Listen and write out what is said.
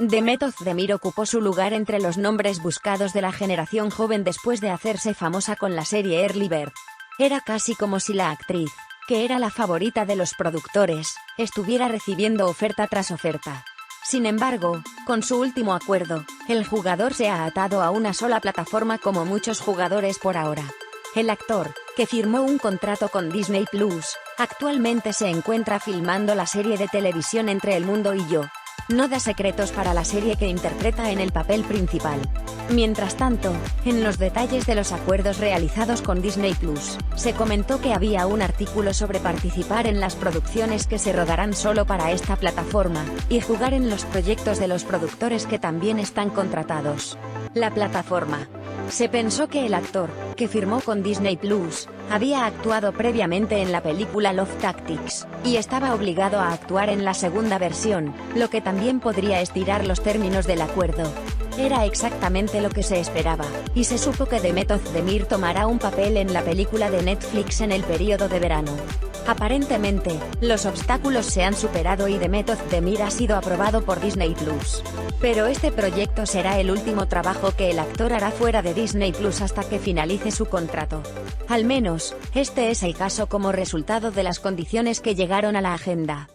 Demet Özdemir ocupó su lugar entre los nombres buscados de la generación joven después de hacerse famosa con la serie Early Bird. Era casi como si la actriz, que era la favorita de los productores, estuviera recibiendo oferta tras oferta. Sin embargo, con su último acuerdo, el jugador se ha atado a una sola plataforma como muchos jugadores por ahora. El actor, que firmó un contrato con Disney Plus, actualmente se encuentra filmando la serie de televisión Entre el Mundo y Yo, no da secretos para la serie que interpreta en el papel principal. Mientras tanto, en los detalles de los acuerdos realizados con Disney Plus, se comentó que había un artículo sobre participar en las producciones que se rodarán solo para esta plataforma, y jugar en los proyectos de los productores que también están contratados. La plataforma. Se pensó que el actor, que firmó con Disney Plus, había actuado previamente en la película Love Tactics, y estaba obligado a actuar en la segunda versión, lo que también podría estirar los términos del acuerdo. Era exactamente lo que se esperaba, y se supo que Demet Özdemir tomará un papel en la película de Netflix en el periodo de verano. Aparentemente, los obstáculos se han superado y Demet Özdemir ha sido aprobado por Disney Plus. Pero este proyecto será el último trabajo que el actor hará fuera de Disney Plus hasta que finalice su contrato. Al menos, este es el caso como resultado de las condiciones que llegaron a la agenda.